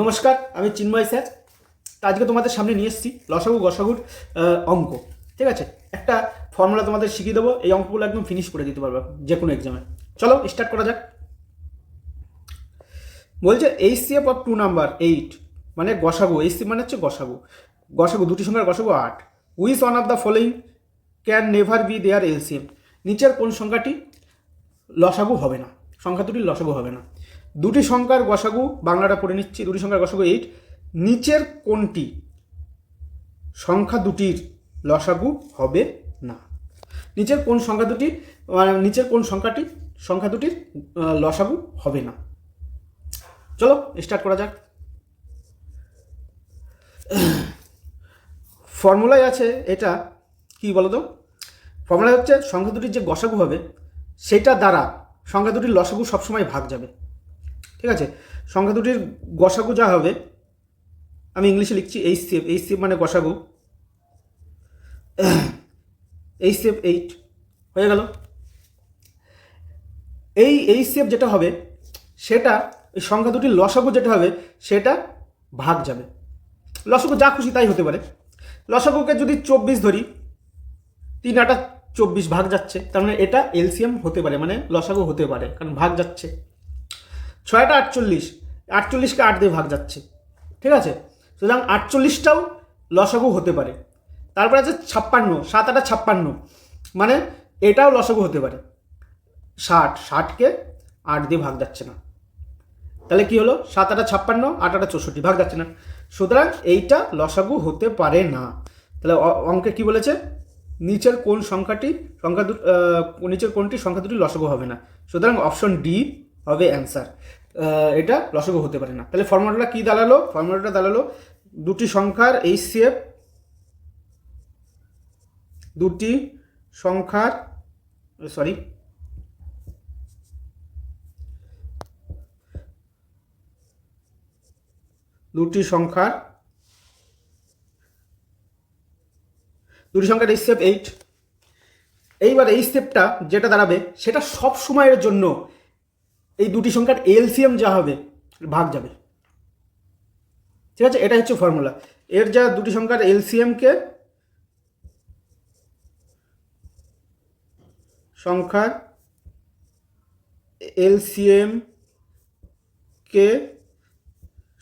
নমস্কার, আমি চিন্ময় স্যার আজকে তোমাদের সামনে নিয়ে এসেছি লসাগু গসাগুর অঙ্ক। ঠিক আছে? একটা ফর্মুলা তোমাদের শিখিয়ে দেবো। এই অঙ্কগুলো একদম ফিনিশ করে দিতে পারবে যে কোনো এক্সামে চলো স্টার্ট করা যাক। বলছে H C F of two number eight মানে গসাগু। এইচ সি মানে হচ্ছে গসাগু। গসাগু, দুটি সংখ্যার গসাগু আট। Which one of the following can never be their LCM নিচের কোন সংখ্যাটি লসাগু হবে না? সংখ্যা দুটির লসাগু হবে না। দুটি সংখ্যার গসাগু, বাংলাটা পড়ে নিচ্ছি, দুটি সংখ্যার গসাগু এইট নিচের কোনটি? সংখ্যা দুটির লসাগু হবে না। নিচের কোন সংখ্যা দুটি? মানে নিচের কোন সংখ্যাটি? সংখ্যা দুটির লসাগু হবে না। চলো স্টার্ট করা যাক। ফর্মুলায় আছে এটা, কি বলো তো ফর্মুলা হচ্ছে সংখ্যা দুটির যে গসাগু হবে, সেটা দ্বারা সংখ্যা দুটির লসাগু সবসময় ভাগ যাবে। ঠিক আছে? সংখ্যা দুটির গসাগু যা হবে, আমি ইংলিশে লিখছি এইচ সেফ এইচ সেফ মানে গসাগু। এইচ সেফ এইট হয়ে গেল। এই এইচ সেফ যেটা হবে, সেটা, এই সংখ্যা দুটির লসাগু যেটা হবে, সেটা ভাগ যাবে। লসাগু যা খুশি তাই হতে পারে। লসাগুকে যদি চব্বিশ ধরি, তিন আটা চব্বিশ ভাগ যাচ্ছে, তার মানে এটা এলসিএম হতে পারে মানে লসাগু হতে পারে, কারণ ভাগ যাচ্ছে। ছয়টা আটচল্লিশ, আটচল্লিশকে আট দিয়ে ভাগ যাচ্ছে, ঠিক আছে? সুতরাং আটচল্লিশটাও লসাগু হতে পারে। তারপরে আছে ছাপ্পান্ন, সাত আটা ছাপ্পান্ন মানে এটাও লসাগু হতে পারে। ষাট, ষাটকে আট দিয়ে ভাগ যাচ্ছে না। তাহলে কি হলো? সাত আটা ছাপ্পান্ন, আট আটা চৌষট্টি, ভাগ যাচ্ছে না। সুতরাং এইটা লসাগু হতে পারে না। তাহলে অঙ্কে কি বলেছে? নিচের কোন সংখ্যাটি, সংখ্যা নিচের কোনটি, সংখ্যা দুটি লসাগু হবে না। সুতরাং অপশন ডি হবে অ্যান্সার এটা লসাগু হতে পারে না। তাহলে ফর্মুলাটা কি দাঁড়াল? ফর্মুলাটা দাঁড়াল দুটি সংখ্যার এইচসিএফ দুটি সংখ্যার সরি দুটি সংখ্যার দুটি সংখ্যার এই স্টেপ এইট এইবার এই স্টেপটা যেটা দাঁড়াবে সেটা সব সময়ের জন্য এই দুটি সংখ্যার এলসিএম যা হবে, ভাগ যাবে। ঠিক আছে? এটা হচ্ছে ফর্মুলা এর যা দুটি সংখ্যার এলসিএমকে সংখ্যার এলসিএম কে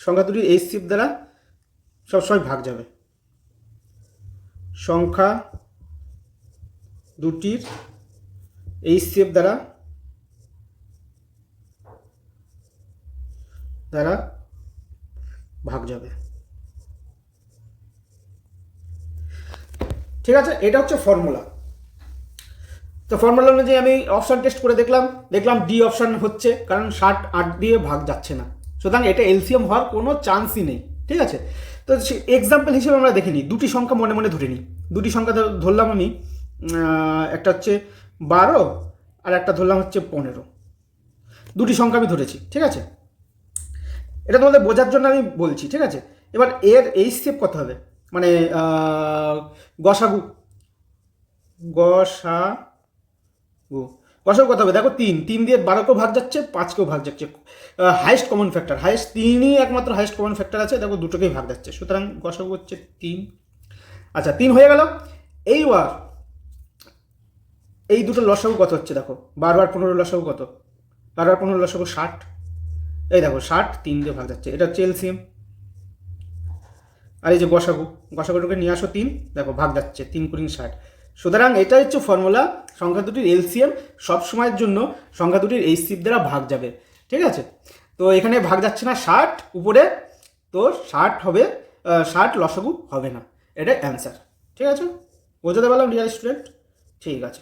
সংখ্যা দুটির এইচসিএফ দ্বারা সবসময় ভাগ যাবে। সংখ্যা দুটির এইচসিএফ দ্বারা দ্বারা ভাগ যাবে। ঠিক আছে, এটা হচ্ছে ফর্মুলা তো ফর্মুলা অনুযায়ী আমি অপশান টেস্ট করে দেখলাম দেখলাম ডি অপশান হচ্ছে, কারণ ষাট আট দিয়ে ভাগ যাচ্ছে না। সুতরাং এটা এলসিএম হওয়ার কোনো চান্সই নেই, ঠিক আছে? তো এক্সাম্পল হিসেবে আমরা দেখে নিই, দুটি সংখ্যা মনে মনে ধরে নিই। দুটি সংখ্যা ধরলাম আমি একটা হচ্ছে বারো, আর একটা ধরলাম হচ্ছে পনেরো। দুটি সংখ্যা আমি ধরেছি, ঠিক আছে? এটা তোমাদের বোঝার জন্য আমি বলছি, ঠিক আছে? এবার এর এই স্টেপ কত হবে? মানে গসাগু। গসাগু। গসাগু কত হবে? দেখো, তিন। তিন দিয়ে বারোকেও ভাগ যাচ্ছে পাঁচকেও ভাগ যাচ্ছে। হাইস্ট কমন ফ্যাক্টর হাইস্ট তিনই একমাত্র হাইস্ট কমন ফ্যাক্টর আছে, দেখো, দুটোকেই ভাগ যাচ্ছে। সুতরাং গসাগু হচ্ছে তিন। আচ্ছা তিন হয়ে গেল। এইবার এই দুটো লসাগু কত হচ্ছে দেখো? বারবার পনেরো লসাগু কত? বারবার পনেরো লসাগু ষাট। এই দেখো ষাট, তিন দিয়ে ভাগ যাচ্ছে, এটা হচ্ছে এলসিএম আর এই যে গসাগু গসাগুটাকে নিয়ে আসো তিন, দেখো ভাগ যাচ্ছে, তিন কুড়ি ষাট। সুতরাং এটা হচ্ছে ফর্মুলা সংখ্যা দুটির এলসিএম সব সময়ের জন্য সংখ্যা দুটির এই সিপ দ্বারা ভাগ যাবে, ঠিক আছে? তো এখানে ভাগ যাচ্ছে না ষাট, উপরে তো ষাট হবে ষাট লসাগু হবে না এটা অ্যান্সার ঠিক আছে? বোঝাতে পারলাম ডিয়ার স্টুডেন্ট ঠিক আছে।